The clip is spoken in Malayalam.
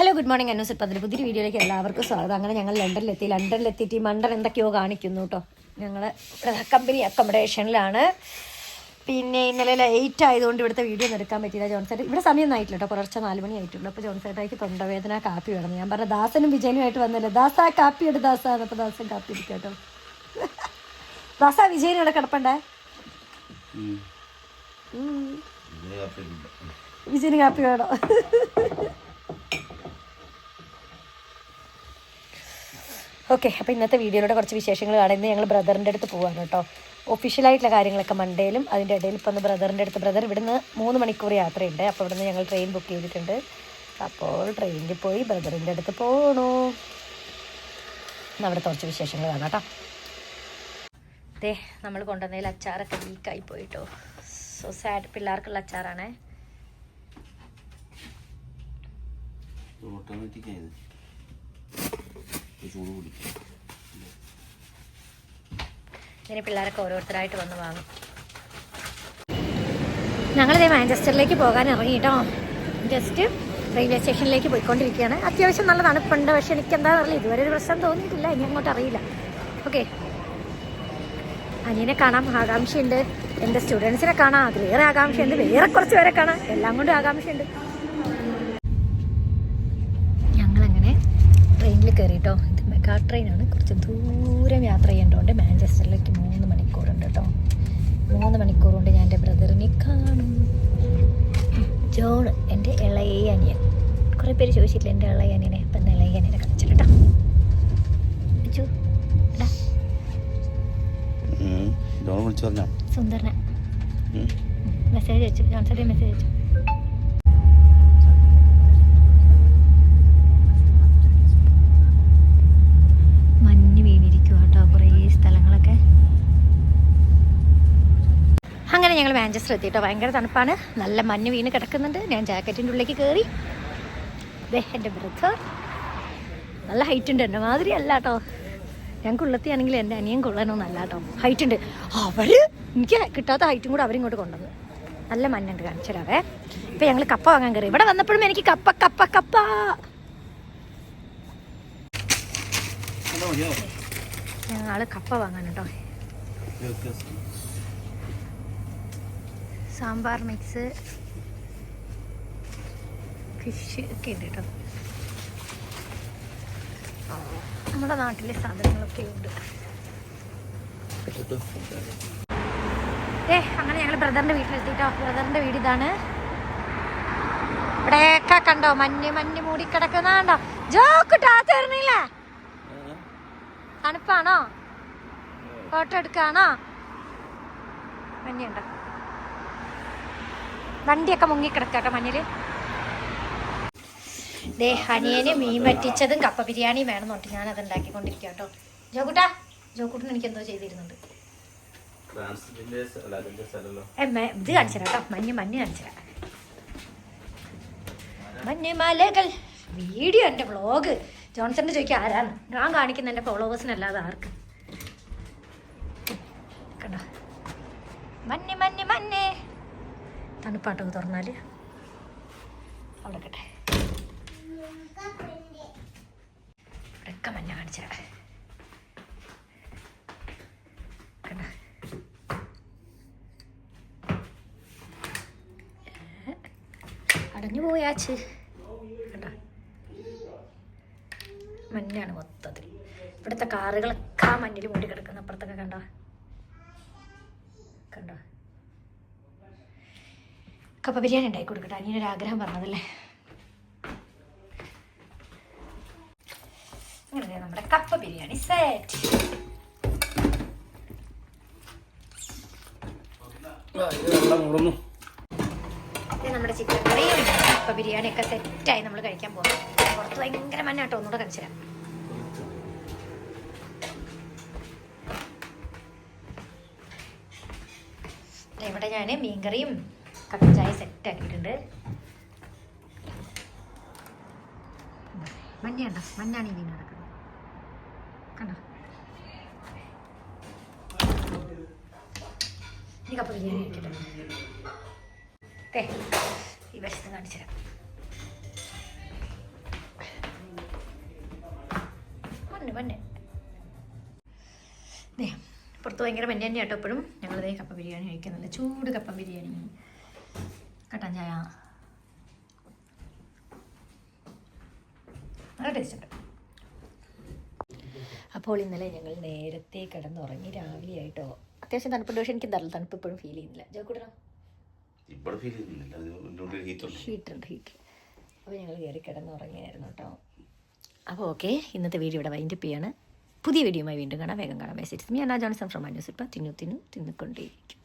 ഹലോ ഗുഡ് മോർണിംഗ് അന്നൂസ് പതിന് പുതിയ വീഡിയോയിലേക്ക് എല്ലാവർക്കും സ്വാഗതം. അങ്ങനെ ഞങ്ങൾ ലണ്ടനിലെത്തി. ലണ്ടനിലെത്തിയിട്ട് ഈ മണ്ടൻ എന്തൊക്കെയോ കാണിക്കുന്നു കേട്ടോ ഞങ്ങൾ കമ്പനി അക്കോമഡേഷനിലാണ് പിന്നെ ഇന്നലെ ലേറ്റ് ആയതുകൊണ്ട് ഇവിടുത്തെ വീഡിയോ ഒന്നും എടുക്കാൻ പറ്റിയില്ല. ജോൺസേട്ട് ഇവിടെ സമയം ആയിട്ടില്ല കേട്ടോ പുലർച്ചെ നാല് മണി ആയിട്ടുണ്ട് അപ്പോൾ ജോൺസേട്ടായിക്ക് തൊണ്ടവേദന കാപ്പി വേണം. ഞാൻ പറഞ്ഞ ദാസനും വിജയനുമായിട്ട് വന്നല്ലേ. ദാസ കാപ്പി എടു ദാസ അപ്പോൾ ദാസൻ കാപ്പി എടുക്കാം കേട്ടോ ദാസ വിജയൻ ഇവിടെ കിടപ്പണ്ടേ. വിജയന് കാപ്പി വേണോ. ഓക്കെ അപ്പോൾ ഇന്നത്തെ വീഡിയോയുടെ കുറച്ച് വിശേഷങ്ങൾ കാണുന്നത് ഞങ്ങൾ ബ്രദറിന്റെ അടുത്ത് പോവാണ് കേട്ടോ. ഒഫീഷ്യലായിട്ടുള്ള കാര്യങ്ങളൊക്കെ മണ്ടേലും അതിന്റെ ഇടയിൽ ഇപ്പം ഒന്ന് ബ്രദറിന്റെ അടുത്ത് ബ്രദർ ഇവിടുന്ന് മൂന്ന് മണിക്കൂർ യാത്രയുണ്ട്. അപ്പോൾ ഇവിടുന്ന് ഞങ്ങൾ ട്രെയിൻ ബുക്ക് ചെയ്തിട്ടുണ്ട്. അപ്പോൾ ട്രെയിനിൽ പോയി ബ്രദറിന്റെ അടുത്ത് പോകണു അവിടുത്തെ കുറച്ച് വിശേഷങ്ങൾ കാണാം കേട്ടോ. ദേ നമ്മൾ കൊണ്ടുവന്നതിൽ അച്ചാറൊക്കെ ലീക്കായി പോയിട്ടോ. സോ സാഡ് പിള്ളേർക്കുള്ള അച്ചാറാണേ. ഓട്ടോമാറ്റിക് ചൂട് പിടിക്കും. പിള്ളേരൊക്കെ ഓരോരുത്തരായിട്ട് വന്ന് വാങ്ങും. ഞങ്ങളിതേ മാഞ്ചസ്റ്ററിലേക്ക് പോകാൻ ഇറങ്ങി കേട്ടോ ജസ്റ്റ് റെയിൽവേ സ്റ്റേഷനിലേക്ക് പോയിക്കൊണ്ടിരിക്കുകയാണ്. അത്യാവശ്യം നല്ല തണുപ്പുണ്ട് പക്ഷെ എനിക്ക് എന്താ അറിയില്ല. ഇതുവരെ ഒരു പ്രശ്നം തോന്നിയിട്ടില്ല. ഇനി അങ്ങോട്ട് അറിയില്ല. ഓക്കെ. അനിയനെ കാണാം. ആകാംക്ഷയുണ്ട്. എന്റെ സ്റ്റുഡൻസിനെ കാണാം. അതിലേറെ ആകാംക്ഷയുണ്ട്. വേറെ കുറച്ച് പേരെ കാണാം. എല്ലാം കൊണ്ടും ആകാംക്ഷയുണ്ട്. ട്രെയിനിൽ കയറിട്ടോ ഇത് മെഗാ ട്രെയിനാണ്. കുറച്ച് ദൂരം യാത്ര ചെയ്യേണ്ടതുകൊണ്ട് മാഞ്ചസ്റ്ററിലേക്ക് മൂന്ന് മണിക്കൂറുണ്ട് കേട്ടോ. മൂന്ന് മണിക്കൂർ കൊണ്ട് ഞാൻ എന്റെ ബ്രദറിനെ കാണും. ജോൺ എന്റെ ഇളയ അനിയൻ. കുറേ പേര് ചോദിച്ചിട്ടില്ല എന്റെ ഇളയ അനിയനെ? അപ്പം എന്റെ ഇളയ അനിയനെ കേട്ടോ. പറഞ്ഞോ? സുന്ദരനെ. മെസ്സേജ് അയച്ചു. ജോൺസന്റെ മെസ്സേജ് അയച്ചു മഞ്ഞ് വീണിരിക്കുക കേട്ടോ കുറേ സ്ഥലങ്ങളൊക്കെ അങ്ങനെ ഞങ്ങൾ മാഞ്ചസ്റ്റർ എത്തിയിട്ടോ? ഭയങ്കര തണുപ്പാണ്. നല്ല മഞ്ഞ് വീണ് കിടക്കുന്നുണ്ട്. ഞാൻ ജാക്കറ്റിന്റെ ഉള്ളിലേക്ക് കയറി ദേ എന്റെ ബ്രദർ. നല്ല ഹൈറ്റ് ഉണ്ട് എന്റെ മാതിരി അല്ല കേട്ടോ ഞാൻ കൊള്ളത്തിയാണെങ്കിൽ എന്റെ അനിയൻ കൊള്ളാനൊന്നും അല്ല കേട്ടോ ഹൈറ്റ് ഉണ്ട്. അവർ എനിക്ക് കിട്ടാത്ത ഹൈറ്റും കൂടെ അവരിങ്ങോട്ട് കൊണ്ടുവന്നു. നല്ല മഞ്ഞുണ്ട് കാണിച്ചിടാവേ ഇപ്പം ഞങ്ങൾ കപ്പ വാങ്ങാൻ കയറി ഇവിടെ വന്നപ്പോഴും എനിക്ക് കപ്പ കപ്പ കപ്പ. ഞങ്ങൾ കപ്പ വാങ്ങാനുണ്ടോ സാമ്പാർ മിക്സ്. ഫിഷ് ഒക്കെ ഉണ്ട് കേട്ടോ. നമ്മുടെ നാട്ടിലെ സാധനങ്ങളൊക്കെ ഉണ്ട്. ഏ അങ്ങനെ ഞങ്ങൾ ബ്രദറിന്റെ വീട്ടിലെത്തിട്ടോ. ബ്രദറിന്റെ വീട് ഇതാണ്. ഇവിടെയൊക്കെ കണ്ടോ? മഞ്ഞ് മഞ്ഞ് മൂടി കിടക്കുന്ന കണ്ടോ? ജോക്കിട്ടാ തരുന്നില്ലേ തണുപ്പാണോ? ഫോട്ടോ എടുക്കാണോ? മഞ്ഞുണ്ടോ? വണ്ടിയൊക്കെ മുങ്ങിക്കിടക്കാട്ടോ മഞ്ഞിൽ. ദേ ഹനിയന് മീൻ പറ്റിച്ചതും കപ്പ ബിരിയാണിയും വേണമെന്നുണ്ട് ഞാനത് ഉണ്ടാക്കിക്കൊണ്ടിരിക്കുക കേട്ടോ. ജോക്കുട്ടാ ജോക്കുട്ടിന് എനിക്ക് എന്തോ ചെയ്തിരുന്നുണ്ട്. ഇത് കാണിച്ചുതരാം കേട്ടോ. മഞ്ഞ് മഞ്ഞ് കാണിച്ചുതരാം മഞ്ഞ് മലകൾ. വീഡിയോ എന്റെ വ്ളോഗ്. ജോൺസന്റെ ചോദിക്കുക ആരാണ്? ഞാൻ കാണിക്കുന്ന എന്റെ ഫോളോവേഴ്സിനല്ലാതെ ആർക്ക്? കണ്ടോ? മഞ്ഞ് മഞ്ഞ് മഞ്ഞ്. തണുപ്പാട്ടൊക്കെ തുറന്നാൽ. അവിടെ ഇവിടെയൊക്കെ മഞ്ഞ കാണിച്ചേ. കണ്ടോ? അടഞ്ഞു പോയാച്ച് കണ്ടോ? മഞ്ഞാണ് മൊത്തത്തിൽ. ഇവിടുത്തെ കാറുകളൊക്കെ ആ മഞ്ഞിൽ മൂടി കിടക്കുന്ന അപ്പുറത്തൊക്കെ കണ്ടോ? കണ്ടോ? കപ്പ ബിരിയാണി ഉണ്ടാക്കി കൊടുക്കട്ടെ. അനിയനൊരു ആഗ്രഹം പറഞ്ഞതല്ലേ? അങ്ങനെ നമ്മുടെ കപ്പ ബിരിയാണി സെറ്റ് നമ്മുടെ ചിക്കൻ കറി കപ്പ ബിരിയാണി ബിരിയാണിയൊക്കെ സെറ്റായി നമ്മൾ കഴിക്കാൻ പോകും പുറത്ത് ഭയങ്കര മഞ്ഞാട്ടോ ഒന്നുകൂടെ ദേ ഇവിടെ ഞാൻ മീൻകറിയും കട്ടൻ ചായ സെറ്റ് ആക്കിയിട്ടുണ്ട് മഞ്ഞയുണ്ടോ മഞ്ഞാണ് മീൻ നടക്കുന്നത്. കണ്ടോ? ഈ കപ്പ ബിരിയാണി കഴിക്കട്ടെ ഈ വശത്ത് കാണിച്ചു മണ്ണ് ദേ പുറത്ത് ഭയങ്കര മഞ്ഞ തന്നെയാട്ടോ എപ്പോഴും ഞങ്ങളിതേ കപ്പ ബിരിയാണി കഴിക്കുന്നുണ്ട് ചൂട് കപ്പ ബിരിയാണി കട്ടൻ ചായ. നല്ല ടേസ്റ്റ് ഉണ്ട്. അപ്പോൾ ഇന്നലെ ഞങ്ങൾ നേരത്തെ കിടന്നുറങ്ങി രാവിലെ ആയിട്ടോ. അത്യാവശ്യം തണുപ്പുണ്ട്. പക്ഷെ എനിക്ക് നല്ല തണുപ്പ് ഇപ്പോഴും ഫീൽ ചെയ്യുന്നില്ല. ജോക്കൂടാ ഇവിടെ ഫീൽ ചെയ്യുന്നില്ല. ഹീറ്റ് അപ്പോൾ ഞങ്ങൾ കയറി കിടന്നുറങ്ങിയായിരുന്നു കേട്ടോ. അപ്പോൾ ഓക്കെ ഇന്നത്തെ വീഡിയോ ഇവിടെ വൈൻഡപ്പ് ചെയ്യാണ്. പുതിയ വീഡിയോയുമായി വീണ്ടും കാണാം. വേഗം കാണാം. മെസ്സേജ് ഞാൻ അന്നാ ജോൺസൺ ഫ്രം ന്യൂസ് ഇപ്പം തിന്നു തിന്നു തിന്നുകൊണ്ടേയിരിക്കും.